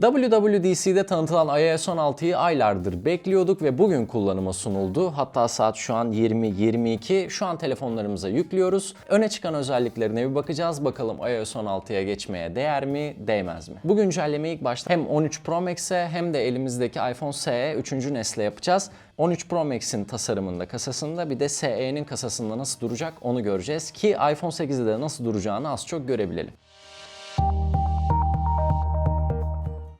WWDC'de tanıtılan iOS 16'yı aylardır bekliyorduk ve bugün kullanıma sunuldu. Hatta saat şu an 20.22. Şu an telefonlarımıza yüklüyoruz. Öne çıkan özelliklerine bir bakacağız. Bakalım iOS 16'ya geçmeye değer mi, değmez mi? Bu güncellemeyi ilk başta hem 13 Pro Max'e hem de elimizdeki iPhone SE 3. nesle yapacağız. 13 Pro Max'in tasarımında, kasasında bir de SE'nin kasasında nasıl duracak onu göreceğiz. Ki iPhone 8'de de nasıl duracağını az çok görebilelim.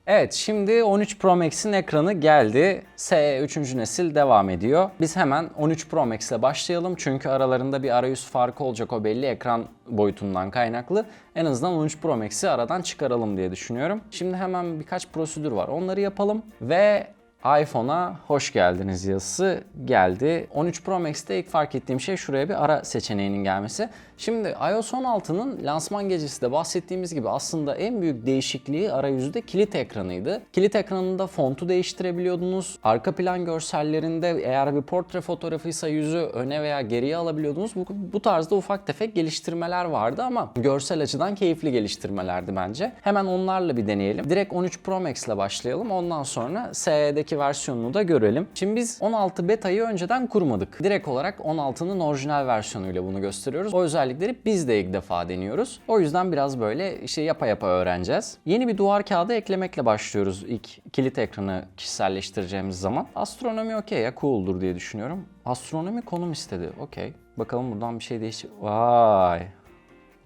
Evet şimdi 13 Pro Max'in ekranı geldi. SE 3. nesil devam ediyor. Biz hemen 13 Pro Max ile başlayalım. Çünkü aralarında bir arayüz farkı olacak o belli ekran boyutundan kaynaklı. En azından 13 Pro Max'i aradan çıkaralım diye düşünüyorum. Şimdi hemen birkaç prosedür var. Onları yapalım ve iPhone'a hoş geldiniz yazısı geldi. 13 Pro Max'te ilk fark ettiğim şey şuraya bir ara seçeneğinin gelmesi. Şimdi iOS 16'nın lansman gecesi de bahsettiğimiz gibi aslında en büyük değişikliği arayüzde kilit ekranıydı. Kilit ekranında fontu değiştirebiliyordunuz. Arka plan görsellerinde eğer bir portre fotoğrafıysa yüzü öne veya geriye alabiliyordunuz. Bu, bu tarzda ufak tefek geliştirmeler vardı ama görsel açıdan keyifli geliştirmelerdi bence. Hemen onlarla bir deneyelim. Direkt 13 Pro Max ile başlayalım. Ondan sonra SE'deki versiyonunu da görelim. Şimdi biz 16 beta'yı önceden kurmadık. Direkt olarak 16'nın orijinal versiyonuyla bunu gösteriyoruz. O özellikleri biz de ilk defa deniyoruz. O yüzden biraz böyle işte yapa yapa öğreneceğiz. Yeni bir duvar kağıdı eklemekle başlıyoruz ilk kilit ekranı kişiselleştireceğimiz zaman. Astronomi okey ya cool'dur diye düşünüyorum. Astronomi konum istedi. Okey. Bakalım buradan bir şey değişecek. Vay.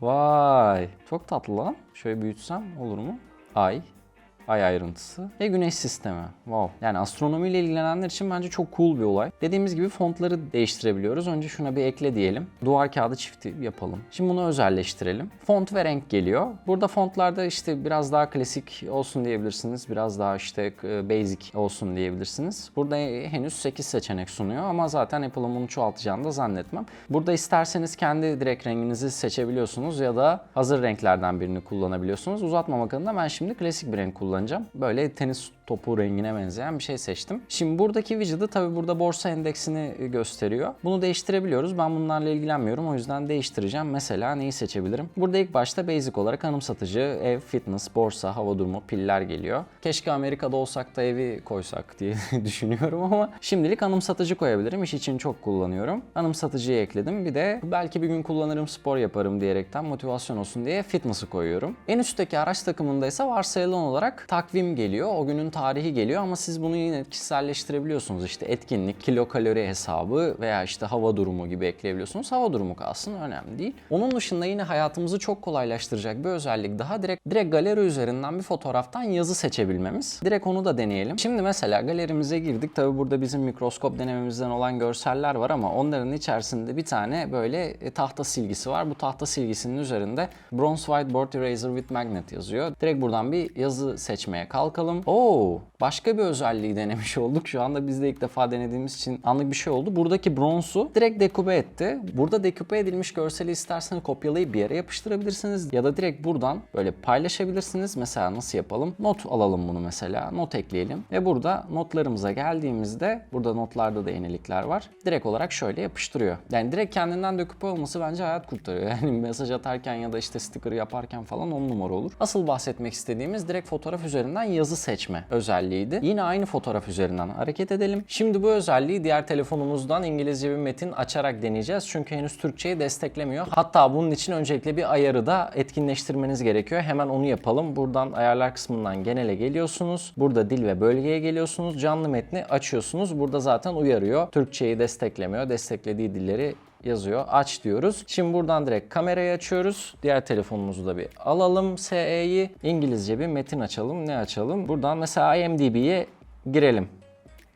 Vay. Çok tatlı lan. Şöyle büyütsem olur mu? Ay. Ay ayrıntısı ve güneş sistemi. Wow. Yani astronomiyle ilgilenenler için bence çok cool bir olay. Dediğimiz gibi fontları değiştirebiliyoruz. Önce şuna bir ekle diyelim. Duvar kağıdı çifti yapalım. Şimdi bunu özelleştirelim. Font ve renk geliyor. Burada fontlarda işte biraz daha klasik olsun diyebilirsiniz. Biraz daha işte e, basic olsun diyebilirsiniz. Burada henüz 8 seçenek sunuyor ama zaten Apple'ın bunu çoğaltacağını da zannetmem. Burada isterseniz kendi direkt renginizi seçebiliyorsunuz ya da hazır renklerden birini kullanabiliyorsunuz. Uzatmamak adına ben şimdi klasik bir renk kullanacağım. Böyle tenis topu rengine benzeyen bir şey seçtim. Şimdi buradaki widget'ı tabi burada borsa endeksini gösteriyor. Bunu değiştirebiliyoruz. Ben bunlarla ilgilenmiyorum. O yüzden değiştireceğim. Mesela neyi seçebilirim? Burada ilk başta basic olarak anımsatıcı, ev, fitness, borsa, hava durumu, piller geliyor. Keşke Amerika'da olsak da evi koysak diye düşünüyorum ama şimdilik anımsatıcı koyabilirim. İş için çok kullanıyorum. Anımsatıcıyı ekledim. Bir de belki bir gün kullanırım, spor yaparım diyerekten motivasyon olsun diye fitness'ı koyuyorum. En üstteki araç takımında ise varsayılan olarak takvim geliyor. O günün tarihi geliyor ama siz bunu yine kişiselleştirebiliyorsunuz. İşte etkinlik, kilokalori hesabı veya işte hava durumu gibi ekleyebiliyorsunuz. Hava durumu kalsın önemli değil. Onun dışında yine hayatımızı çok kolaylaştıracak bir özellik daha direkt direkt galeri üzerinden bir fotoğraftan yazı seçebilmemiz. Direkt onu da deneyelim. Şimdi mesela galerimize girdik. Tabi burada bizim mikroskop denememizden olan görseller var ama onların içerisinde bir tane böyle e, tahta silgisi var. Bu tahta silgisinin üzerinde Bronze Whiteboard Eraser with Magnet yazıyor. Direkt buradan bir yazı seçmeye kalkalım. Oo, başka bir özelliği denemiş olduk. Şu anda biz de ilk defa denediğimiz için anlık bir şey oldu. Buradaki bronzu direkt deküpe etti. Burada deküpe edilmiş görseli isterseniz kopyalayıp bir yere yapıştırabilirsiniz. Ya da direkt buradan böyle paylaşabilirsiniz. Mesela nasıl yapalım? Not alalım bunu mesela. Not ekleyelim. Ve burada notlarımıza geldiğimizde burada notlarda da yenilikler var. Direkt olarak şöyle yapıştırıyor. Yani direkt kendinden deküpe olması bence hayat kurtarıyor. Yani mesaj atarken ya da işte sticker yaparken falan on numara olur. Asıl bahsetmek istediğimiz direkt fotoğraf üzerinden yazı seçme özelliğiydi. Yine aynı fotoğraf üzerinden hareket edelim. Şimdi bu özelliği diğer telefonumuzdan İngilizce bir metin açarak deneyeceğiz. Çünkü henüz Türkçeyi desteklemiyor. Hatta bunun için öncelikle bir ayarı da etkinleştirmeniz gerekiyor. Hemen onu yapalım. Buradan ayarlar kısmından genele geliyorsunuz. Burada dil ve bölgeye geliyorsunuz. Canlı metni açıyorsunuz. Burada zaten uyarıyor. Türkçeyi desteklemiyor. Desteklediği dilleri yazıyor. Aç diyoruz. Şimdi buradan direkt kamerayı açıyoruz. Diğer telefonumuzu da bir alalım SE'yi. İngilizce bir metin açalım. Ne açalım? Buradan mesela IMDb'ye girelim.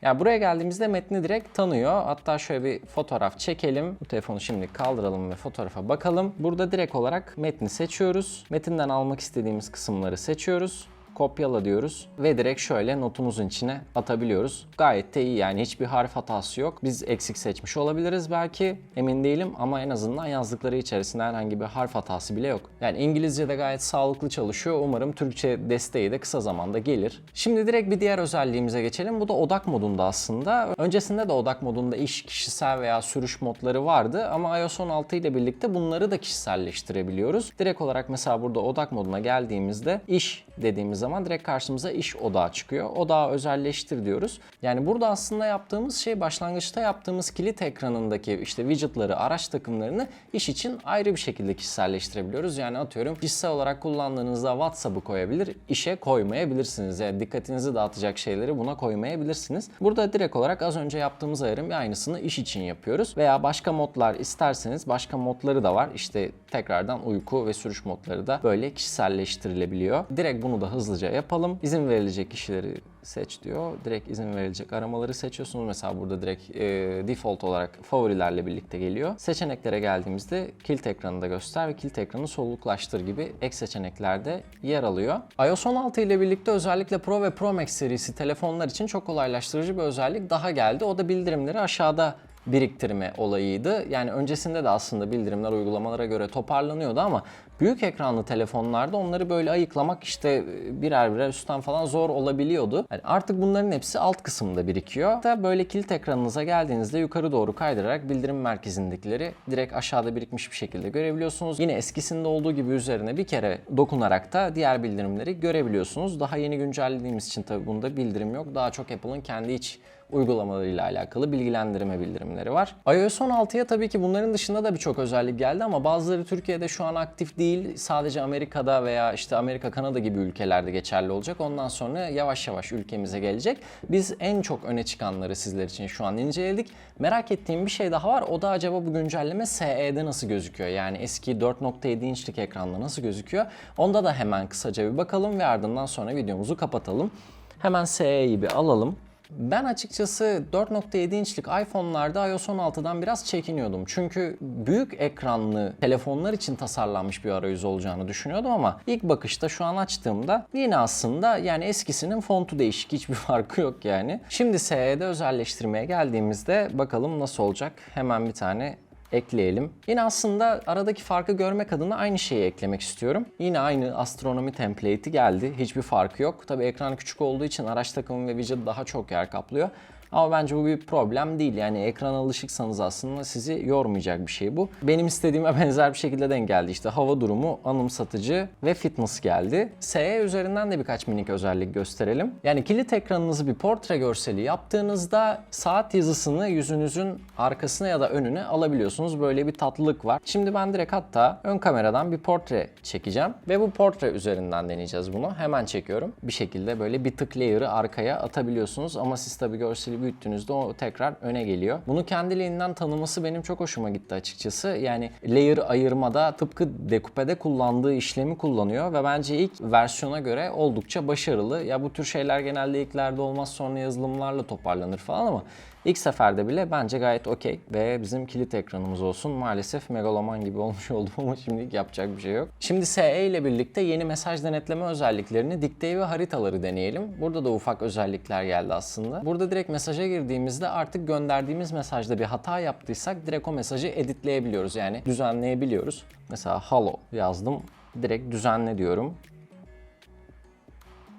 Yani buraya geldiğimizde metni direkt tanıyor. Hatta şöyle bir fotoğraf çekelim. Bu telefonu şimdi kaldıralım ve fotoğrafa bakalım. Burada direkt olarak metni seçiyoruz. Metinden almak istediğimiz kısımları seçiyoruz kopyala diyoruz ve direkt şöyle notumuzun içine atabiliyoruz. Gayet de iyi yani hiçbir harf hatası yok. Biz eksik seçmiş olabiliriz belki emin değilim ama en azından yazdıkları içerisinde herhangi bir harf hatası bile yok. Yani İngilizce de gayet sağlıklı çalışıyor. Umarım Türkçe desteği de kısa zamanda gelir. Şimdi direkt bir diğer özelliğimize geçelim. Bu da odak modunda aslında. Öncesinde de odak modunda iş, kişisel veya sürüş modları vardı ama iOS 16 ile birlikte bunları da kişiselleştirebiliyoruz. Direkt olarak mesela burada odak moduna geldiğimizde iş dediğimiz zaman direkt karşımıza iş odağı çıkıyor. Odağı özelleştir diyoruz. Yani burada aslında yaptığımız şey başlangıçta yaptığımız kilit ekranındaki işte widgetları, araç takımlarını iş için ayrı bir şekilde kişiselleştirebiliyoruz. Yani atıyorum kişisel olarak kullandığınızda WhatsApp'ı koyabilir, işe koymayabilirsiniz. Yani dikkatinizi dağıtacak şeyleri buna koymayabilirsiniz. Burada direkt olarak az önce yaptığımız ayarın bir aynısını iş için yapıyoruz. Veya başka modlar isterseniz başka modları da var. İşte tekrardan uyku ve sürüş modları da böyle kişiselleştirilebiliyor. Direkt bunu da hızlıca yapalım. İzin verilecek kişileri seç diyor. Direkt izin verilecek aramaları seçiyorsunuz. Mesela burada direkt e, default olarak favorilerle birlikte geliyor. Seçeneklere geldiğimizde kilit ekranı da göster ve kilit ekranı solluklaştır gibi ek seçeneklerde yer alıyor. iOS 16 ile birlikte özellikle Pro ve Pro Max serisi telefonlar için çok kolaylaştırıcı bir özellik daha geldi. O da bildirimleri aşağıda biriktirme olayıydı. Yani öncesinde de aslında bildirimler uygulamalara göre toparlanıyordu ama büyük ekranlı telefonlarda onları böyle ayıklamak işte birer birer üstten falan zor olabiliyordu. Yani artık bunların hepsi alt kısımda birikiyor. Da böyle kilit ekranınıza geldiğinizde yukarı doğru kaydırarak bildirim merkezindekileri direkt aşağıda birikmiş bir şekilde görebiliyorsunuz. Yine eskisinde olduğu gibi üzerine bir kere dokunarak da diğer bildirimleri görebiliyorsunuz. Daha yeni güncellediğimiz için tabii bunda bildirim yok. Daha çok Apple'ın kendi iç uygulamalarıyla alakalı bilgilendirme bildirimleri var. iOS 16'ya tabii ki bunların dışında da birçok özellik geldi ama bazıları Türkiye'de şu an aktif değil. Sadece Amerika'da veya işte Amerika, Kanada gibi ülkelerde geçerli olacak. Ondan sonra yavaş yavaş ülkemize gelecek. Biz en çok öne çıkanları sizler için şu an inceledik. Merak ettiğim bir şey daha var. O da acaba bu güncelleme SE'de nasıl gözüküyor? Yani eski 4.7 inçlik ekranda nasıl gözüküyor? Onda da hemen kısaca bir bakalım ve ardından sonra videomuzu kapatalım. Hemen SE'yi bir alalım. Ben açıkçası 4.7 inçlik iPhone'larda iOS 16'dan biraz çekiniyordum. Çünkü büyük ekranlı telefonlar için tasarlanmış bir arayüz olacağını düşünüyordum ama ilk bakışta şu an açtığımda yine aslında yani eskisinin fontu değişik hiçbir farkı yok yani. Şimdi SE'de özelleştirmeye geldiğimizde bakalım nasıl olacak. Hemen bir tane ekleyelim. Yine aslında aradaki farkı görmek adına aynı şeyi eklemek istiyorum. Yine aynı astronomi template'i geldi. Hiçbir farkı yok. Tabii ekran küçük olduğu için araç takımı ve widget daha çok yer kaplıyor. Ama bence bu bir problem değil. Yani ekrana alışıksanız aslında sizi yormayacak bir şey bu. Benim istediğime benzer bir şekilde denk geldi. İşte hava durumu, anımsatıcı ve fitness geldi. SE üzerinden de birkaç minik özellik gösterelim. Yani kilit ekranınızı bir portre görseli yaptığınızda saat yazısını yüzünüzün arkasına ya da önüne alabiliyorsunuz. Böyle bir tatlılık var. Şimdi ben direkt hatta ön kameradan bir portre çekeceğim ve bu portre üzerinden deneyeceğiz bunu. Hemen çekiyorum. Bir şekilde böyle bir tık layer'ı arkaya atabiliyorsunuz ama siz tabii görseli büyüttüğünüzde o tekrar öne geliyor. Bunu kendiliğinden tanıması benim çok hoşuma gitti açıkçası. Yani layer ayırmada tıpkı dekupede kullandığı işlemi kullanıyor ve bence ilk versiyona göre oldukça başarılı. Ya bu tür şeyler genelde ilklerde olmaz sonra yazılımlarla toparlanır falan ama İlk seferde bile bence gayet okey ve bizim kilit ekranımız olsun. Maalesef megaloman gibi olmuş oldum ama şimdilik yapacak bir şey yok. Şimdi SE ile birlikte yeni mesaj denetleme özelliklerini dikteyi ve haritaları deneyelim. Burada da ufak özellikler geldi aslında. Burada direkt mesaja girdiğimizde artık gönderdiğimiz mesajda bir hata yaptıysak direkt o mesajı editleyebiliyoruz. Yani düzenleyebiliyoruz. Mesela hello yazdım. Direkt düzenle diyorum.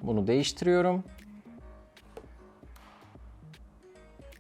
Bunu değiştiriyorum.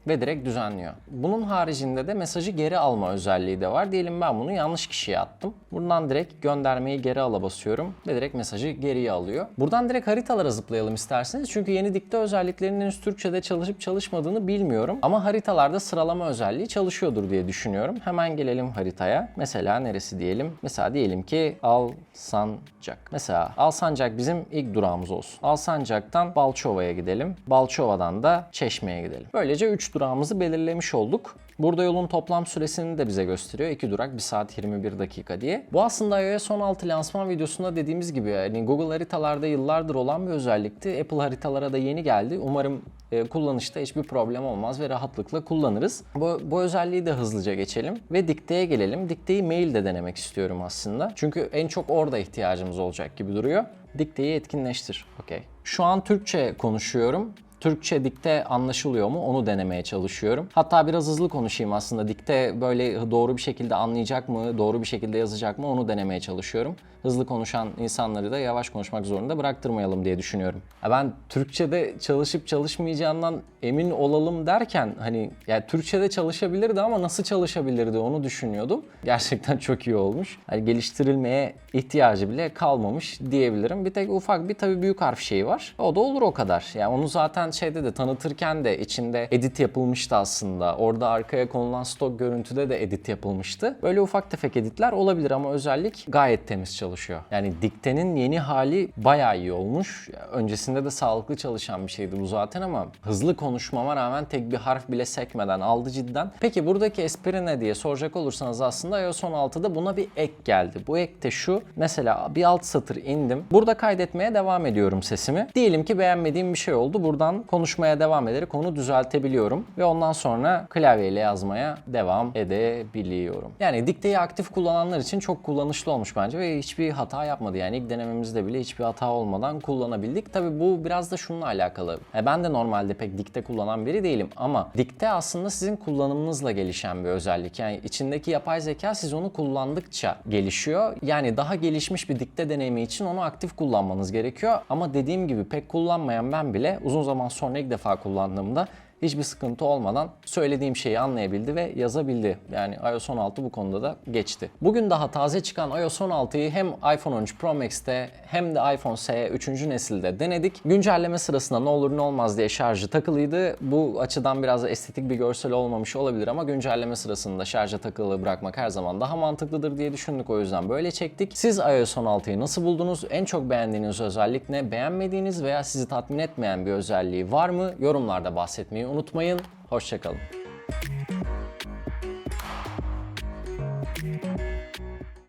Ve direkt düzenliyor. Bunun haricinde de mesajı geri alma özelliği de var. Diyelim ben bunu yanlış kişiye attım. Buradan direkt göndermeyi geri ala basıyorum ve direkt mesajı geriye alıyor. Buradan direkt haritalara zıplayalım isterseniz. Çünkü yeni dikte özelliklerinin Türkçe'de çalışıp çalışmadığını bilmiyorum. Ama haritalarda sıralama özelliği çalışıyordur diye düşünüyorum. Hemen gelelim haritaya. Mesela neresi diyelim? Mesela diyelim ki Alsancak. Mesela Alsancak bizim ilk durağımız olsun. Alsancak'tan Balçova'ya gidelim. Balçova'dan da Çeşme'ye gidelim. Böylece 3 durağımızı belirlemiş olduk. Burada yolun toplam süresini de bize gösteriyor. 2 durak 1 saat 21 dakika diye. Bu aslında iOS 16 lansman videosunda dediğimiz gibi yani Google haritalarda yıllardır olan bir özellikti. Apple haritalara da yeni geldi. Umarım e, kullanışta hiçbir problem olmaz ve rahatlıkla kullanırız. Bu, bu özelliği de hızlıca geçelim ve dikteye gelelim. Dikteyi mailde denemek istiyorum aslında. Çünkü en çok orada ihtiyacımız olacak gibi duruyor. Dikteyi etkinleştir. Okey. Şu an Türkçe konuşuyorum. Türkçe dikte anlaşılıyor mu onu denemeye çalışıyorum. Hatta biraz hızlı konuşayım aslında. Dikte böyle doğru bir şekilde anlayacak mı, doğru bir şekilde yazacak mı onu denemeye çalışıyorum. Hızlı konuşan insanları da yavaş konuşmak zorunda bıraktırmayalım diye düşünüyorum. Ben Türkçe'de çalışıp çalışmayacağından emin olalım derken hani ya Türkçe'de çalışabilirdi ama nasıl çalışabilirdi onu düşünüyordum. Gerçekten çok iyi olmuş. Hani geliştirilmeye ihtiyacı bile kalmamış diyebilirim. Bir tek ufak bir tabii büyük harf şeyi var. O da olur o kadar. Yani onu zaten şeyde de tanıtırken de içinde edit yapılmıştı aslında. Orada arkaya konulan stok görüntüde de edit yapılmıştı. Böyle ufak tefek editler olabilir ama özellik gayet temiz çalışıyor. Yani diktenin yeni hali bayağı iyi olmuş. Öncesinde de sağlıklı çalışan bir şeydi bu zaten ama hızlı konuşmama rağmen tek bir harf bile sekmeden aldı cidden. Peki buradaki espri ne diye soracak olursanız aslında iOS 16'da buna bir ek geldi. Bu ek de şu. Mesela bir alt satır indim. Burada kaydetmeye devam ediyorum sesimi. Diyelim ki beğenmediğim bir şey oldu. Buradan konuşmaya devam ederek onu düzeltebiliyorum. Ve ondan sonra klavyeyle yazmaya devam edebiliyorum. Yani dikteyi aktif kullananlar için çok kullanışlı olmuş bence ve hiçbir hata yapmadı. Yani ilk denememizde bile hiçbir hata olmadan kullanabildik. Tabi bu biraz da şununla alakalı. E, ben de normalde pek dikte kullanan biri değilim ama dikte aslında sizin kullanımınızla gelişen bir özellik. Yani içindeki yapay zeka siz onu kullandıkça gelişiyor. Yani daha gelişmiş bir dikte deneyimi için onu aktif kullanmanız gerekiyor. Ama dediğim gibi pek kullanmayan ben bile uzun zaman sonra ilk defa kullandığımda hiçbir sıkıntı olmadan söylediğim şeyi anlayabildi ve yazabildi. Yani iOS 16 bu konuda da geçti. Bugün daha taze çıkan iOS 16'yı hem iPhone 13 Pro Max'te hem de iPhone SE 3. nesilde denedik. Güncelleme sırasında ne olur ne olmaz diye şarjı takılıydı. Bu açıdan biraz estetik bir görsel olmamış olabilir ama güncelleme sırasında şarja takılı bırakmak her zaman daha mantıklıdır diye düşündük o yüzden böyle çektik. Siz iOS 16'yı nasıl buldunuz? En çok beğendiğiniz özellik ne? Beğenmediğiniz veya sizi tatmin etmeyen bir özelliği var mı? Yorumlarda bahsetmeyi unutmayın. Hoşçakalın.